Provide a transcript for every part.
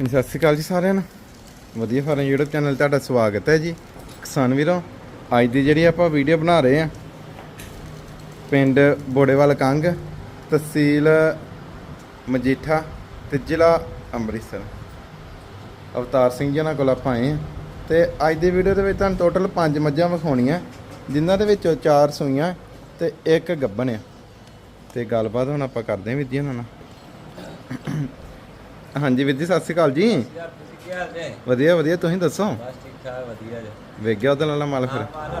ਹਾਂਜੀ, ਸਤਿ ਸ਼੍ਰੀ ਅਕਾਲ ਜੀ ਸਾਰਿਆਂ ਨੂੰ। ਵਧੀਆ ਫਾਰਮ YouTube ਚੈਨਲ ਤੁਹਾਡਾ ਸਵਾਗਤ ਹੈ ਜੀ। ਕਿਸਾਨ ਵੀਰੋ ਅੱਜ ਦੀ ਜਿਹੜੀ ਆਪਾਂ ਵੀਡੀਓ ਬਣਾ ਰਹੇ ਆ ਪਿੰਡ ਬੋੜੇਵਾਲ ਕੰਗ ਤਹਿਸੀਲ ਮਜੀਠਾ ਤੇ ਜ਼ਿਲ੍ਹਾ ਅੰਮ੍ਰਿਤਸਰ। ਅਵਤਾਰ ਸਿੰਘ ਜੀ ਉਹਨਾਂ ਕੋਲ ਆਪਾਂ ਆਏ ਆ ਤੇ ਅੱਜ ਦੀ ਵੀਡੀਓ ਦੇ ਵਿੱਚ ਤੁਹਾਨੂੰ ਟੋਟਲ 5 ਮੱਝਾਂ ਵਿਖਾਉਣੀਆਂ ਜਿਨ੍ਹਾਂ ਦੇ ਵਿੱਚੋਂ 4 ਸੂਈਆਂ ਤੇ ਇੱਕ ਗੱਬਣ ਆ। ਤੇ ਗੱਲਬਾਤ ਹੁਣ ਆਪਾਂ ਕਰਦੇ ਹਾਂ ਵੀਰ ਜੀ ਉਹਨਾਂ ਨਾਲ। ਹਾਂਜੀ ਵੀਰ ਜੀ ਸਤਿ ਸ਼੍ਰੀ ਅਕਾਲ ਜੀ। ਯਾਰ ਤੁਸੀਂ ਕੀ ਹਾਲ ਨੇ ਵਧੀਆ ਵਧੀਆ ਤੁਸੀਂ ਦੱਸੋ? ਬਸ ਠੀਕ ਠਾਕ ਵਧੀਆ ਜੀ। ਵੇਖ ਗਿਆ ਉਹਦੇ ਨਾਲ ਮਾਲ ਫਿਰ? ਹਾਂ ਮਾਲਾ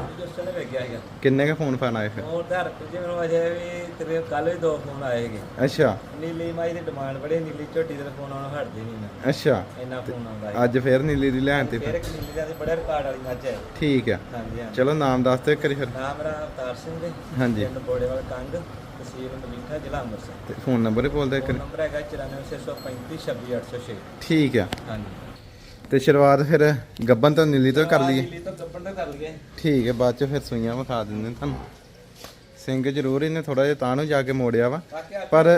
ਹੈਗਾ ਕਿੰਨੇ ਕ ਫੋਨ ਫਾਨ ਆਏ ਫਿਰ? ਹੋਰ ਧਰ ਤੁਝੇ ਮੈਨੂੰ ਅਜੇ ਵੀ ਤੇਰੇ ਕੱਲ ਵੀ ਦੋ ਫੋਨ ਆਏ ਹੈਗੇ ਅੱਛਾ। ਨੀਲੀ ਮਾਈ ਦੀ ਡਿਮਾਂਡ ਬੜੇ ਨੀਲੀ ਝੋਟੀ ਦੇ ਫੋਨ ਆਉਣਾ ਹਟਦੇ ਨਹੀਂ ਨਾ। ਅੱਛਾ। ਇੰਨਾ ਫੋਨ ਆਉਂਦਾ ਹੈ ਅੱਜ ਫੇਰ ਨੀਲੀ ਦੀ ਲੈਣ ਤੇ ਫਿਰ ਫਿਰ? ਇੱਕ ਨੀਲੀ ਦਾ ਬੜੇ ਰਿਕਾਰਡ ਵਾਲੀ ਮੱਝ ਹੈ। ਠੀਕ ਆ ਹਾਂਜੀ ਹਾਂਜੀ। ਚਲੋ ਨਾਮ ਦੱਸ ਦਿਓ ਇੱਕ ਵਾਰੀ ਫਿਰ। ਨਾਮ ਮੇਰਾ ਅਵਤਾਰ ਸਿੰਘ ਦੇ ਹਾਂਜੀ। ਪਿੰਡ ਬੋੜੇਵਾਲ ਕੰਗ। ਤਹਿਸੀਲ ਮਜੀਠਾ ਜ਼ਿਲ੍ਹਾ ਅੰਮ੍ਰਿਤਸਰ। ਤੇ ਫੋਨ ਨੰਬਰ ਹੀ ਬੋਲ ਦਿਓ ਇੱਕ। ਫੋਨ ਨੰਬਰ ਹੈਗਾ 9465 26806 ਠੀਕ ਆ। ਹਾਂਜੀ। ਤੇ ਸ਼ੁਰੂਆਤ ਫਿਰ ਗੱਬਨ ਤੋਂ ਨੀਲੀ ਤੋਂ ਕਰ ਲਈਏ। ਨੀਲੀ ਤੋਂ ਗੱਬਣ ਤੋਂ ਕਰ ਲਈਏ। ਠੀਕ ਹੈ ਬਾਅਦ ਚ ਫਿਰ ਸੂਈਆਂ ਵਿਖਾ ਦਿੰਦੇ ਤੁਹਾਨੂੰ। ਸਿੰਘ ਜ਼ਰੂਰ ਇਹਨੇ ਥੋੜਾ ਜਿਹਾ ਤਾਂ ਨੂੰ ਜਾ ਕੇ ਮੋੜਿਆ ਵਾ। ਬਾਕੀ ਅੱਜ ਪਰ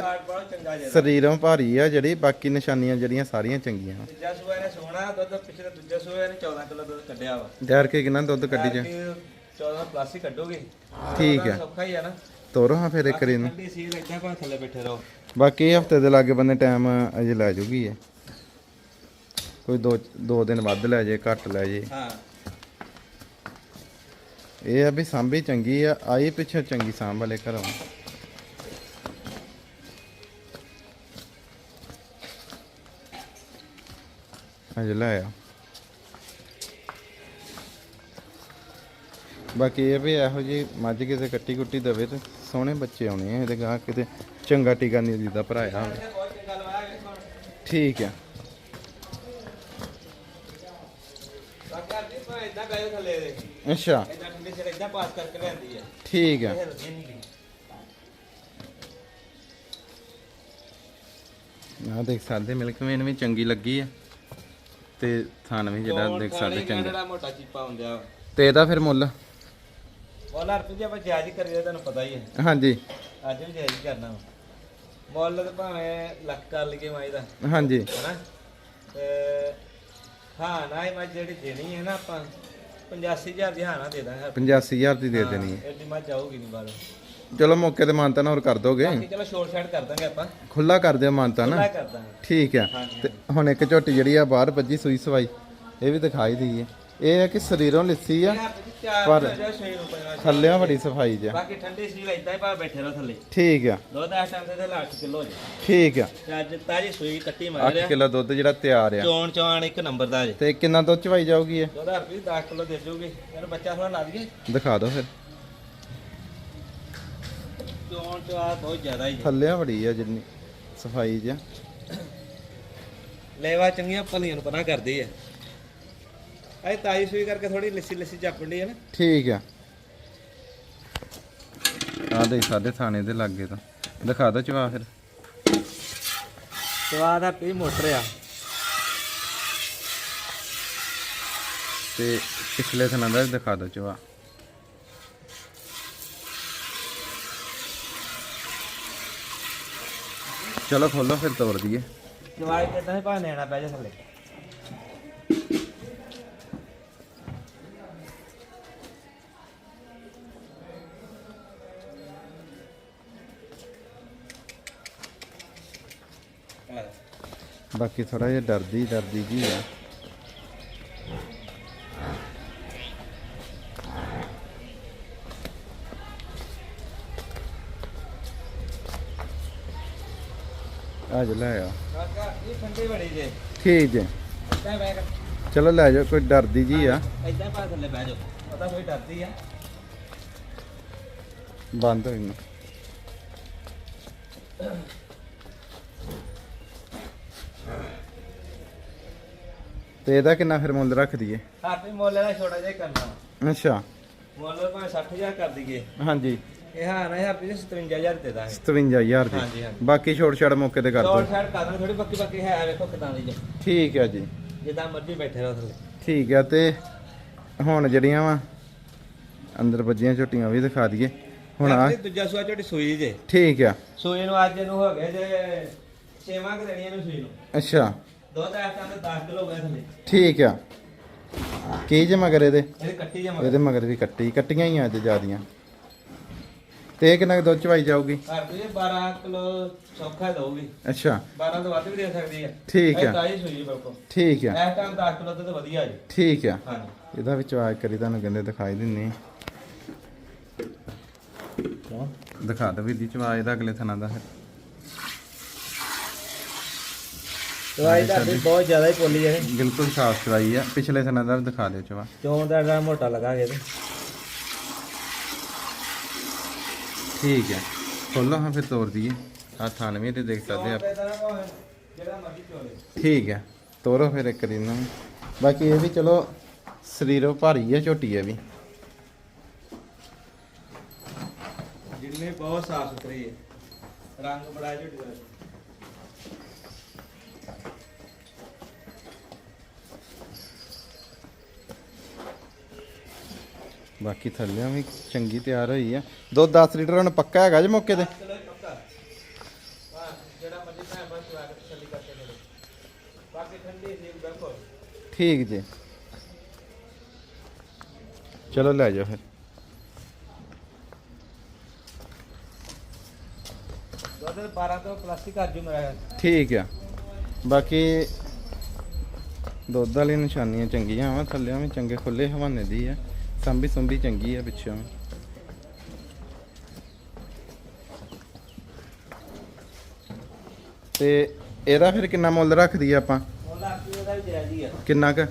ਚੰਗਾ ਜੇ ਸਰੀਰੋਂ ਭਾਰੀ ਆ ਜਿਹੜੀ ਬਾਕੀ ਨਿਸ਼ਾਨੀਆਂ ਜਿਹੜੀਆਂ ਸਾਰੀਆਂ ਚੰਗੀਆਂ ਵਾ। ਦੂਜਾ ਸੂਆ ਨੇ ਸੋਹਣਾ ਦੁੱਧ ਪਿਛਲੇ ਦੂਜੇ ਸੂਏ ਨੇ 14 ਕਿਲੋ ਦੁੱਧ ਕੱਢਿਆ ਵਾ। ਯਾਰ ਕੇ ਕਿੰਨਾ ਦੁੱਧ ਕੱਢੀ ਜਾ? ਐਤਕੀ 14 ਪਲੱਸ ਹੀ ਕੱਢੋਗੇ। ਠੀਕ ਹੈ। ਸੌਖਾ ਹੀ ਆ ਨਾ। ਤੋਰੋ ਹਾਂ ਫਿਰ ਇੱਕ ਵਾਰੀ ਇਹਨੂੰ। ਠੰਡੀ ਸੀਲ ਏਦਾਂ ਭਾਵੇਂ ਥੱਲੇ ਬੈਠੇ ਰਹੋ। ਬਾਕੀ ਹਫ਼ਤੇ ਦੇ ਲਾਗੇ ਬੰਦੇ ਟਾਈਮ ਅਜੇ ਲੈ ਜੂਗੀ ਇਹ। ਕੋਈ ਦੋ ਦੋ ਦਿਨ ਵੱਧ ਲੈ ਜੇ ਘੱਟ ਲੈ ਜੇ। ਹਾਂ। ਇਹ ਆ ਵੀ ਸਾਂਭੀ ਚੰਗੀ ਆ ਆਈ ਪਿੱਛੇ ਚੰਗੀ ਸਾਂਭ ਵਾਲੇ ਘਰੋਂ। ਅਜੇ ਲੈ ਆ। ਬਾਕੀ ਇਹ ਵੀ ਇਹੋ ਜੀ ਮੱਝ ਕਿਤੇ ਕੱਟੀ ਕੁੱਟੀ ਦਵੇ ਤੇ ਸੋਹਣੇ ਬੱਚੇ ਆਉਣੇ ਆ ਇਹਦੇ ਗਾਂ ਕਿਤੇ ਚੰਗਾ ਟੀਕਾ ਨਹੀਂ ਦਾ ਭਰਾਇਆ। ਠੀਕ ਆ। ਅੱਛਾ। ਠੀਕ ਆ। ਆ ਦੇਖ ਸਕਦੇ ਮਿਲਕ ਵੇਨ ਵੀ ਚੰਗੀ ਲੱਗੀ ਆ ਤੇ ਥਣ ਵੀ ਜਿਹੜਾ ਦੇਖ ਸਕਦੇ ਚੰਗਾ। ਮੋਟਾ ਚੀਪਾ ਤੇ ਇਹਦਾ ਫਿਰ ਮੁੱਲ? ਬੋਲਾ ਰੁਪਏ ਆਪਾਂ ਜਾਇਜ਼ ਹੀ ਕਰੀਏ ਤੁਹਾਨੂੰ ਪਤਾ ਹੀ ਹੈ। ਹਾਂਜੀ। ਅੱਜ ਵੀ ਜਾਇਜ਼ ਹੀ ਕਰਨਾ ਵਾ। ਮੁੱਲ ਤਾਂ ਭਾਵੇਂ ਲੱਖ ਕਰ ਲਈਏ ਮਾਈ ਦਾ। ਹਾਂਜੀ। ਹਨਾ? ਤੇ ਹਾਂ ਨਾ ਇਹ ਮੈਂ ਜਿਹੜੀ ਦੇਣੀ ਹੈ ਨਾ ਆਪਾਂ 85000 ਦੀ ਹਾਂ ਨਾ ਦੇ ਦਾਂਗੇ। 85000 ਦੀ ਦੇ ਦੇਣੀ ਹੈ। ਐਡੀ ਮੱਝ ਆਊਗੀ ਨਹੀਂ ਬਾਅਦ। ਚਲੋ ਮੌਕੇ ਤੇ ਮਾਨਤਾ ਹੋਰ ਕਰ ਦੋਗੇ? ਬਾਕੀ ਚਲੋ ਸ਼ੋਰਟ ਸ਼ਾਰਟ ਕਰ ਦਾਂਗੇ ਆਪਾਂ। ਖੁੱਲਾ ਕਰ ਦਿਓ ਮਾਨਤਾ ਨਾ। ਖੁੱਲਾ ਕਰ ਦਾਂਗੇ। ਠੀਕ ਆ ਹਾਂਜੀ, ਤੇ ਹੁਣ ਇੱਕ ਝੋਟੀ ਜਿਹੜੀ ਆ ਬਾਹਰ ਵੱਜੀ ਸੂਈ ਸਵਾਈ ਇਹ ਵੀ ਦਿਖਾਈ ਦਈਏ। ਇਹ ਹੈ ਕਿ ਸਰੀਰੋਂ ਲਿੱਸੀ ਆ। ਪਰ ਥੱਲਿਆਂ ਬੜੀ ਸਫ਼ਾਈ ਜਾ ਬਾਕੀ ਠੰਡੀ ਸੀ ਇਦਾਂ ਹੀ ਪਾ ਬੈਠੇ ਰਹੋ ਥੱਲੇ। ਠੀਕ ਆ। ਦੁੱਧ ਇਸ ਟਾਈਮ ਤੇ 8 ਕਿਲੋ ਜੀ। ਠੀਕ ਆ। ਤੇ ਅੱਜ ਤਾਜੀ ਸੂਈ ਕੱਟੀ 8 ਮਾਰਿਆ ਕਿਲੋ ਦੁੱਧ ਜਿਹੜਾ ਤਿਆਰ ਆ। ਚੋਣ ਚੋਣ ਇੱਕ ਨੰਬਰ ਦਾ ਜੀ। ਤੇ ਕਿੰਨਾ ਦੁੱਧ ਚਵਾਈ ਜਾਊਗੀ ਇਹ? ਉਹਦਾ ਰੁਪਏ 10 ਕਿਲੋ ਦੇ ਜੂਗੇ। ਯਾਰ ਬੱਚਾ ਥੋੜਾ ਲਾ ਦਈਏ। ਦਿਖਾ ਦਿਓ ਫਿਰ। ਚੋਣ ਚਵਾ ਬਹੁਤ ਜ਼ਿਆਦਾ ਹੀ। ਥੱਲਿਆਂ ਬੜੀ ਆ ਜਿੰਨੀ ਸਫ਼ਾਈ ਜਾ ਲੈਵਾ ਚੰਗੀਆਂ ਪਲੀਆਂ ਨੂੰ ਪਰਾਂ ਕਰਦੀ ਹੈ ਇਹ ਤਾਜੀ ਸੂਈ ਕਰਕੇ ਥੋੜੀ ਲੱਸੀ ਲੱਸੀ ਚੱਪਣ ਦੀ ਹੈ ਨਾ। ਠੀਕ ਆ। ਆ ਦੇ ਸਾਡੇ ਥਾਣੇ ਦੇ ਲਾਗੇ ਤਾਂ। ਦਿਖਾ ਦੋ ਚਵਾ ਫਿਰ। ਸਵਾਦ ਆ ਪੀ ਮੋਟਰ ਆ। ਤੇ ਪਿਛਲੇ ਥਾਣਾ ਦਾ ਵੀ ਦਿਖਾ ਦੋ ਚਵਾ। ਚਲੋ ਖੋਲੋ ਫਿਰ ਤੋੜ ਦਈਏ ਜਵਾਈ ਤੇ ਤਾਂ ਭਾਵੇਂ ਨੈਣਾ ਪੈ ਜਾ ਥੱਲੇ। ਬਾਕੀ ਥੋੜਾ ਜਿਹਾ ਡਰਦੀ ਡਰਦੀ ਜੀ ਆ। ਆ ਜਾ ਲੈ ਆ। ਕਾਕਾ ਇਹ ਠੰਡੀ ਬੜੀ ਜੇ। ਠੀਕ ਜੇ। ਚਲੋ ਲੈ ਜਾਓ ਕੋਈ ਡਰਦੀ ਜੀ ਆ। ਇੱਦਾਂ ਪਾ ਥੱਲੇ ਬਹਿ ਜਾਓ। ਪਤਾ ਕੋਈ ਡਰਦੀ ਆ। ਬੰਦ ਹੋਈ ਨਾ ਤੇ ਇਹਦਾ ਕਿੰਨਾ ਫਿਰ ਮੁੱਲ ਰੱਖ ਦਈਏ? ਆਪੇ ਮੁੱਲ ਇਹਦਾ ਛੋਟਾ ਜਿਹਾ ਹੀ ਕਰਨਾ। ਵਾ। ਅੱਛਾ। ਮੁੱਲ ਭਾਵੇਂ 60000 ਕਰ ਦਈਏ। ਹਾਂਜੀ। ਇਹ ਹਾਂ ਨਾ ਇਹ ਰੁਪਏ 57000 ਦੇ ਦਾਂਗੇ 57000 ਦੀ। ਹਾਂਜੀ ਹਾਂਜੀ। ਬਾਕੀ ਛੋਟ ਛੜ ਮੌਕੇ ਤੇ ਕਰ ਦਿਓ ਸ਼ਾਰਟ ਕਰ ਦਾਂਗੇ ਥੋੜੀ ਬੱਕੀ ਬੱਕੀ ਹੈ ਵੇਖੋ ਕਿਦਾਂ ਦੀ ਜੇ ਠੀਕ ਹੈ ਜੀ। ਜਿੱਦਾਂ ਮਰਜ਼ੀ ਬੈਠੇ ਰਹੋ ਥੱਲੇ। ਠੀਕ ਹੈ ਤੇ ਹੁਣ ਜਿਹੜੀਆਂ ਵਾ ਅੰਦਰ ਵੱਜੀਆਂ ਝੋਟੀਆਂ ਵੀ ਦਿਖਾ ਦਈਏ। ਹੁਣ ਆ ਆਪਣੀ ਦੂਜਾ ਸੂਆ ਝੋਟੀ ਸੂਈ ਜੇ। ਠੀਕ ਆ ਸੂਈ ਨੂੰ ਅੱਜ ਨੂੰ ਹੋ ਗਏ ਜੇ ਛੇਵਾਂ ਕਿ ਦੇਣੀਆਂ ਨੂੰ ਸੂਈ ਨੂੰ। ਅੱਛਾ। ਦੁੱਧ ਇਸ ਟਾਈਮ ਤੇ 10 ਕਿਲੋ ਗਏ ਥੱਲੇ। ਠੀਕ ਆ। ਕੀ ਜੇ ਮਗਰ ਇਹਦੇ? ਕੱਟੀ ਜਮਾ ਇਹਦੇ ਮਗਰ ਵੀ ਕੱਟੀ ਕੱਟੀਆਂ ਹੀ ਆ ਅੱਜ ਜਿਆਦੀਆਂ। ਤੇ ਇਹ ਕਿੰਨਾ ਕੁ ਦੁੱਧ ਚਵਾਈ ਜਾਊਗੀ? ਘਰ ਤੋਂ ਇਹ 12 ਕਿਲੋ ਸੌਖਾ ਦਊਗੀ। ਅੱਛਾ। 12 ਤੋਂ ਵੱਧ ਵੀ ਦੇ ਸਕਦੀ ਹੈ ਠੀਕ ਆ। ਤਾਜੀ ਸੂਈ ਬਿਲਕੁਲ। ਠੀਕ ਆ। ਇਸ ਟਾਈਮ 10 ਕਿਲੋ ਤੇ ਤਾਂ ਵਧੀਆ ਜੀ। ਠੀਕ ਆ। ਹਾਂਜੀ। ਇਹਦਾ ਵੀ ਚਵਾਈ ਕਰੀ ਤੁਹਾਨੂੰ ਕਹਿੰਦੇ ਦਿਖਾਈ ਦਿੰਨੇ ਦਿਖਾ ਦੋ ਚਵਾਈ ਦਾ ਅਗਲੇ ਥਣਾ ਦਾ ਫਿਰ ਦਵਾਈ ਦਾ ਵੀ ਬਹੁਤ ਜ਼ਿਆਦਾ ਹੀ ਪੋਲੀ ਹੈ ਬਿਲਕੁਲ ਸਾਫ਼ ਚਵਾਈ ਆ। ਪਿਛਲੇ ਥਣਾ ਦਾ ਵੀ ਦਿਖਾ ਦਿਓ ਚਵਾ ਚੋਂ ਦਾ ਜਿਹੜਾ ਮੋਟਾ ਲਗਾ ਗਿਆ ਤੇ। ਠੀਕ ਹੈ ਖੋਲੋ ਹਾਂ ਫਿਰ ਤੋੜ ਦਈਏ। ਆ 98 ਤੇ ਦੇਖ ਸਕਦੇ ਆ ਜਿਹੜਾ ਮਰਜ਼ੀ ਚੋਲੇ ਠੀਕ ਹੈ ਤੋਰੋ ਫਿਰ ਇੱਕ ਦਿਨ ਨੂੰ। ਬਾਕੀ ਇਹ ਵੀ ਚਲੋ ਸਰੀਰੋਂ ਭਾਰੀ ਹੈ ਝੋਟੀ ਹੈ ਵੀ। ਜਿੰਨੇ ਬਹੁਤ ਸਾਫ਼ ਸੁਥਰੀ ਹੈ ਰੰਗ ਬੜਾ ਝੁੱਟੀ ਦਾ। ਬਾਕੀ ਥੱਲਿਆਂ ਵੀ ਚੰਗੀ ਤਿਆਰ ਹੋਈ ਆ। ਦੁੱਧ 10 ਲੀਟਰ ਹੁਣ ਪੱਕਾ ਹੈਗਾ ਜੇ ਮੌਕੇ ਤੇ? ਠੀਕ ਜੀ। ਚਲੋ ਲੈ ਜਾਓ ਫਿਰ। ਦੁੱਧ 12 ਤੋਂ ਪਲਾਸਟਿਕ ਅੱਜ ਮੇਰਾ ਠੀਕ ਆ। ਬਾਕੀ ਦੁੱਧ ਵਾਲੀ ਨਿਸ਼ਾਨੀਆਂ ਚੰਗੀਆਂ ਵਾ ਥੱਲਿਆਂ ਵੀ ਚੰਗੇ ਖੁੱਲੇ ਹਵਾਨੇ ਦੀ ਆ। ਸੰਭੀ ਸੰਭੀ ਚੰਗੀ ਆ ਪਿੱਛੋਂ। ਤੇ ਇਹਦਾ ਫਿਰ ਕਿੰਨਾ ਮੁੱਲ ਰੱਖਦੀ ਆ ਆਪਾਂ? ਮੋਲਾ ਰੁਪਏ ਦਾ ਵੀ ਜਾਇਜ਼ ਹੀ ਆ। ਕਿੰਨਾ ਕ?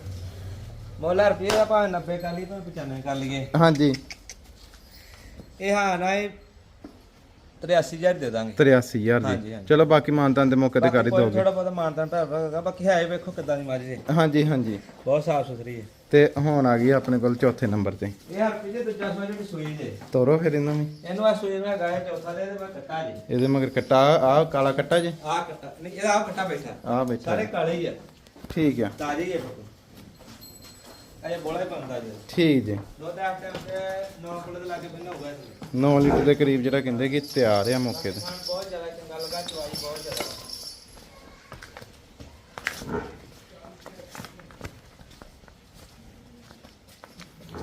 ਮੋਲਾ ਰੁਪਏ ਦਾ ਭਾਵੇਂ 90 ਕਰ ਲਈ ਭਾਵੇਂ 95 ਕਰ ਲਈਏ। ਹਾਂਜੀ। ਇਹ ਹਾਂ ਨਾ ਇਹ 83000 ਦੇ ਦਾਂਗੇ। 83000 ਹਾਂਜੀ, ਦੀ। ਹਾਂਜੀ। ਚਲੋ ਬਾਕੀ ਮਾਨਤਾਨ ਦੇ ਮੌਕੇ ਤੇ ਕਰ ਹੀ ਦੋਗੇ। ਥੋੜਾ ਬਹੁਤਾ ਮਾਨਤਾਨ ਹੋਗਾ ਬਾਕੀ ਹੈ ਵੇਖੋ ਕਿੱਦਾਂ ਦੀ ਮੱਝ ਹਾਂਜੀ ਹਾਂਜੀ। ਬਹੁਤ ਸਾਫ਼ ਸੁਥਰੀ ਹੈ। ਤੇ ਹੁਣ ਆ ਗਈ ਆਪਣੇ ਕੋਲ ਚੌਥੇ ਨੰਬਰ ਤੇ। ਇਹ ਦੂਜਾ ਸੋਚ ਦੀ ਸੂਈ ਜੇ। ਤੋਰੋ ਫਿਰ ਇਹਨਾਂ ਨੂੰ ਇਹਨੂੰ ਆ ਸੂਈ ਮੈਂ ਗਾਇਆ ਚੌਥਾ ਦੇ ਤੇ ਮੈਂ ਕੱਟਾ ਜੀ। ਇਹਦੇ ਮਗਰ ਕੱਟਾ ਆ ਕਾਲਾ ਕੱਟਾ ਜੇ? ਆ ਕੱਟਾ ਨਹੀਂ ਇਹਦਾ ਆ ਕੱਟਾ ਬੈਠਾ। ਆ ਬੈਠਾ। ਸਾਰੇ ਕਾਲੇ ਹੀ ਆ। ਠੀਕ ਆ। ਤਾਜ਼ੇ ਹੀ ਆ ਅਜੇ ਬੋਲਾ ਹੀ ਬੰਦਾ ਜੀ। ਠੀਕ ਜੀ। ਦੋ ਦਾ ਟਾਈਮ ਤੇ 9 ਕਿਲੋ ਦੇ ਲਾਗੇ ਬੰਨਾ ਇਸ 9 ਲੀਟਰ ਦੇ ਕਰੀਬ ਜਿਹੜਾ ਕਹਿੰਦੇ ਕਿ ਤਿਆਰ ਆ ਮੌਕੇ ਤੇ ਮਨ ਬਹੁਤ ਜ਼ਿਆਦਾ ਚੰਗਾ ਲੱਗਾ ਚਵਾਈ ਬਹੁਤ ਜ਼ਿਆਦਾ ਅੱਜ ਲੈ ਆ ਛੋਟੀ ਹੈ ਪੰਜਾਂ ਚਾਰ ਸੌ ਕਿੱਲਾ ਬਣੀ ਚੌਣ ਜ਼ਿਆਦਾ ਬਹੁਤ ਵਧੀਆ ਚੰਗਾ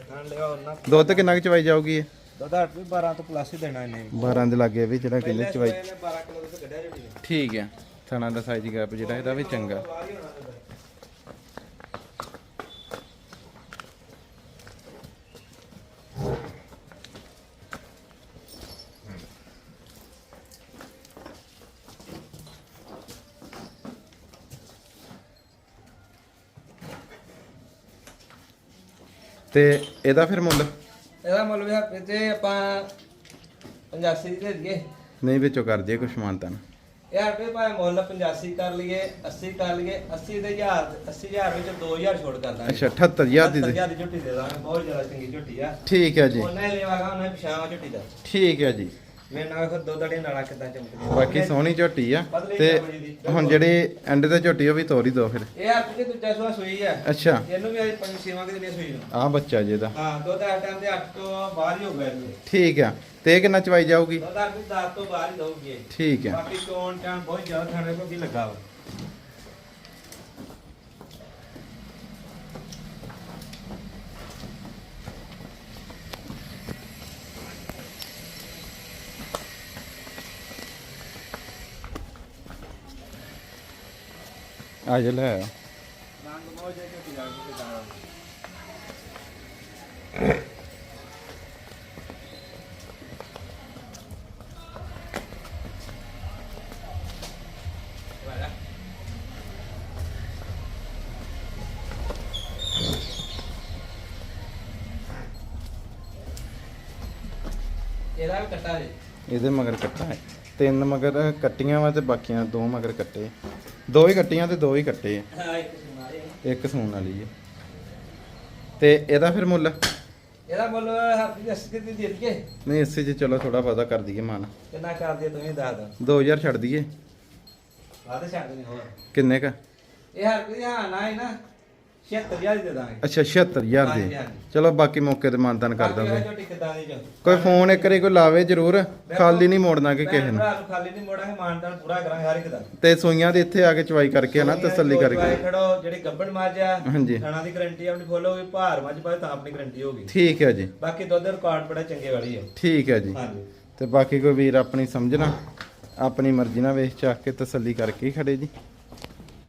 ਖਾਣ ਲਿਆ ਉਹਨਾਂ ਦੁੱਧ ਕਿੰਨਾ ਕੁ ਚਵਾਈ ਜਾਊਗੀ ਇਹ? ਦੁੱਧ ਅੱਠ ਵੀ 12 ਤੋਂ ਪਲੱਸ ਹੀ ਦੇਣਾ ਇਹਨੇ। 12 ਦੇ ਲਾਗੇ ਵੀ ਜਿਹੜਾ ਪਹਿਲੇ ਚਵਾਈ। ਸਵੇਰੇ ਨੇ 12 ਕਿਲੋ ਦੁੱਧ ਕੱਢਿਆ ਜੁੜੀ ਠੀਕ ਆ ਥਣਾ ਦਾ ਸਾਈਜ਼ ਗੈਪ ਜਿਹੜਾ ਇਹਦਾ ਵੀ ਚੰਗਾ। ਤੇ ਇਹਦਾ ਫਿਰ ਮੁੱਲ? ਇਹਦਾ ਮੁੱਲ ਵੀ ਹੱਥ ਤੇ ਆਪਾਂ 85 ਦੀ ਦੇ ਦਈਏ। ਨਹੀਂ ਵਿੱਚੋਂ ਕਰ ਦਈਏ ਕੁਛ ਮਾਨਤਾਨ ਇਹ ਰੁਪਏ ਭਾਵੇਂ ਮੁੱਲ 85 ਕਰ ਲਈਏ 80 ਕਰ ਲਈਏ 80 ਦੇ ਹਜ਼ਾਰ 80000 ਵਿੱਚ 2000 ਛੋੜ ਕਰ ਦਾਂਗੇ। ਅੱਛਾ 78000 ਦੀ ਦੇ। 70000 ਦੀ ਝੁੱਟੀ ਦੇ ਦਾਂਗੇ ਬਹੁਤ ਜ਼ਿਆਦਾ ਚੰਗੀ ਝੁੱਟੀ ਆ। ਠੀਕ ਹੈ ਜੀ। ਉਹਨੇ ਲੈਵਾਗਾ ਉਹਨੇ ਪਛਾਵਾ ਝੁੱਟੀ ਦਾ। ਠੀਕ ਹੈ ਜੀ। ਮੇਰੇ ਨਾਲ ਵੇਖੋ ਦੋ ਦੜੇ ਨਾਲਾ ਕਿਦਾਂ ਚਮਕਦੀ ਬਾਕੀ ਸੋਹਣੀ ਝੋਟੀ ਆ ਤੇ ਹੁਣ ਜਿਹੜੀ ਐਂਡ ਤੇ ਝੋਟੀ ਉਹ ਵੀ ਤੋਰੀ ਦੋ ਫਿਰ। ਇਹ ਹੱਥ ਤੇ ਦੂਜਾ ਸੂਆ ਸੂਈ ਆ। ਅੱਛਾ। ਇਹਨੂੰ ਵੀ ਅੱਜ ਪੰਜ ਛੇਵਾਂ ਕਿ ਦਿਨੇ ਸੂਈ ਨੂੰ। ਆ ਬੱਚਾ ਜੀ ਇਹਦਾ ਹਾਂ ਦੋ ਦਾ ਟਾਈਮ ਦੇ 8 ਤੋਂ ਬਾਹਰ ਹੀ ਹੋ ਗਿਆ ਇਹ ਠੀਕ ਆ। ਤੇ ਕਿੰਨਾ ਚਵਾਈ ਜਾਊਗੀ? ਦੋ ਦਾ 10 ਤੋਂ ਬਾਹਰ ਹੀ ਦਊਗੀ। ਠੀਕ ਆ। ਬਾਕੀ ਚੋਣ ਟਾਈਮ ਬਹੁਤ ਜ਼ਿਆਦਾ ਖਾਣੇ ਕੋ ਕੀ ਲੱਗਾ ਵਾ। ਆ ਜਾ ਲੈ। ਆ ਇਹਦਾ ਵੀ ਕੱਟਾ ਜੀ। ਇਹਦੇ ਮਗਰ ਕੱਟਾ ਹੈ। ਤਿੰਨ ਮਗਰ ਕੱਟੀਆਂ ਵਾ ਤੇ ਬਾਕੀਆਂ ਦੋ ਮਗਰ ਕੱਟੇ। ਦੋ ਹੀ ਕੱਟੀਆਂ ਤੇ ਦੋ ਹੀ ਕੱਟੇ ਆ। ਹਾਂ ਇੱਕ ਸੁਣਾ ਇਹ ਇੱਕ ਸੂਣ ਵਾਲੀ ਹੈ ਤੇ ਇਹਦਾ ਫਿਰ ਮੁੱਲ? ਇਹਦਾ ਮੁੱਲ ਦੀ ਅਸਕੀ ਦੀ ਦੇ ਦਈਏ। ਨਹੀਂ ਇਸੇ 'ਚ ਚਲੋ ਥੋੜਾ ਬਹੁਤਾ ਕਰ ਦਈਏ ਮਾਨ। ਕਿੰਨਾ ਕਰਦੇ ਤੁਸੀਂ ਦੱਸ ਦਿਓ। 2000 ਛੱਡ ਦਈਏ। ਵਾਦੇ ਛੱਡ ਨਹੀਂ ਹੋਰ। ਕਿੰਨੇ ਕ? ਇਹ ਹਰ ਕੋਈ ਹਾਂ ਨਾ ਹੈ ਨਾ। 76000 ਦੇ ਦਾਂਗੇ। ਅੱਛਾ 76000 ਹਾਂਜੀ, ਦੀ। ਹਾਂਜੀ। ਚਲੋ ਬਾਕੀ ਮੌਕੇ ਤੇ ਮਾਨਤਨ ਕਰਦਾ ਬਾਕੀ ਫਿਰ ਝੋਟੀ ਕਿੱਦਾਂ ਦੀ ਜੋ ਕੋਈ ਫੋਨ ਇੱਕ ਵਾਰੀ ਕੋਈ ਲਾਵੇ ਜ਼ਰੂਰ ਖਾਲੀ ਨਹੀਂ ਮੋੜਨਾ ਕਿ ਕਿਸੇ ਨੂੰ। ਭਰਾ ਨੂੰ ਖਾਲੀ ਨਹੀਂ ਮੋੜਾਂਗੇ ਮਾਨਤਾਨ ਪੂਰਾ ਕਰਾਂਗੇ ਹਰ ਇੱਕ ਦਾ। ਤੇ ਸੂਈਆਂ ਦੇ ਇੱਥੇ ਆ ਕੇ ਚਵਾਈ ਕਰਕੇ ਨਾ ਤਸੱਲੀ ਕਰਕੇ। ਖੜੋ ਜਿਹੜੀ ਗੱਬੜ ਮੱਝ ਆ ਹਾਂਜੀ। ਥਣਾ ਦੀ ਗਾਰੰਟੀ ਆਪਣੀ ਫੁੱਲ ਹੋਵੇ ਭਾਰ ਮੱਝ ਪਾਵੇ ਤਾਂ ਆਪਣੀ ਗਾਰੰਟੀ ਹੋਗੀ ਠੀਕ ਹੈ ਜੀ। ਬਾਕੀ ਦੁੱਧ ਦੇ ਰਿਕਾਰਡ ਬੜਾ ਚੰਗੇ ਵਾਲੀ ਹੈ ਠੀਕ ਹੈ ਜੀ। ਹਾਂਜੀ। ਤੇ ਬਾਕੀ ਕੋਈ ਵੀਰ ਆਪਣੀ ਸਮਝਣਾ ਆਪਣੀ ਮਰਜ਼ੀ ਨਾਲ ਵੇਚ ਚੱਕ ਕੇ ਤਸੱਲੀ ਕਰਕੇ ਹੀ ਖੜੇ ਜੀ।